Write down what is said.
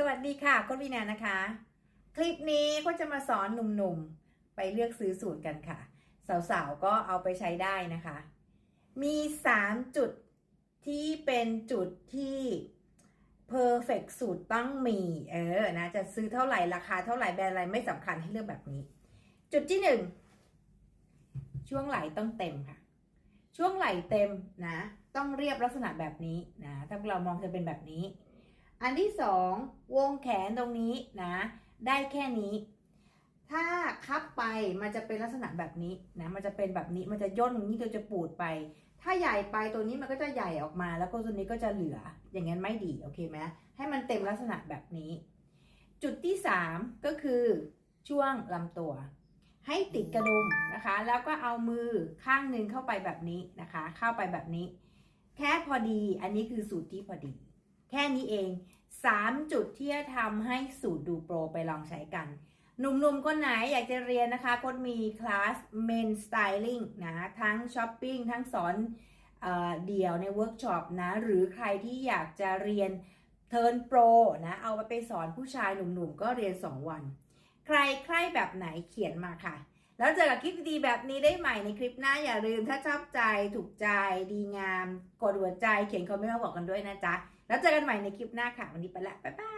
สวัสดีค่ะคุณวีนานะคะ คลิปนี้ก็จะมาสอนหนุ่มๆ ไปเลือกซื้อสูตรกันค่ะ สาวๆ ก็เอาไปใช้ได้นะคะ มี 3 จุดที่เป็นจุดที่ perfect สูตรต้องมี เออนะ จะซื้อเท่าไหร่ ราคาเท่าไหร่แบรนด์อะไรไม่สำคัญให้เลือกแบบนี้ จุดที่ 1 ช่วงไหล่ต้องเต็มค่ะ ช่วงไหล่เต็มนะ ต้องเรียบลักษณะแบบนี้นะ ถ้าเรามองจะเป็นแบบนี้ อันที่สองวงแขนตรงนี้นะ ได้แค่นี้ ถ้าคับไปมันจะเป็นลักษณะแบบนี้นะมันจะเป็นแบบนี้มันจะย่นอย่างนี้ตัวจะปูดไป ถ้าใหญ่ไปตัวนี้มันก็จะใหญ่ออกมา แล้วก็ตัวนี้ก็จะเหลืออย่างนั้นไม่ดีโอเคไหมให้มันเต็มลักษณะแบบนี้ จุดที่สามก็คือช่วงลำตัวให้ติดกระดุมนะคะ แล้วก็เอามือข้างหนึ่งเข้าไปแบบนี้นะคะ เข้าไปแบบนี้ แค่พอดี อันนี้คือสูตรที่พอดี แค่นี้เอง 3 จุดที่จะทำให้สูตรดูโปรไปลองใช้กัน หนุ่มๆคนไหนอยากจะเรียนนะคะก็มีคลาส Men Styling นะทั้งช้อปปิ้งทั้งสอนเอเดี่ยวในเวิร์กช็อปนะ หรือใครที่อยากจะเรียนเทิร์นโปรนะ เอาไปไปสอนผู้ชายหนุ่มๆก็เรียน 2 วัน ใครใครแบบไหนเขียนมาค่ะ แล้วเจอกับคลิปดีๆแบบนี้ได้ใหม่ในคลิปหน้าอย่าลืมถ้าชอบใจถูกใจดีงาม กดหัวใจเขียนคอมเมนต์มาบอกกันด้วยนะจ๊ะ แล้วเจอกันใหม่ในคลิปหน้าค่ะ วันนี้ไปละ บ๊ายบาย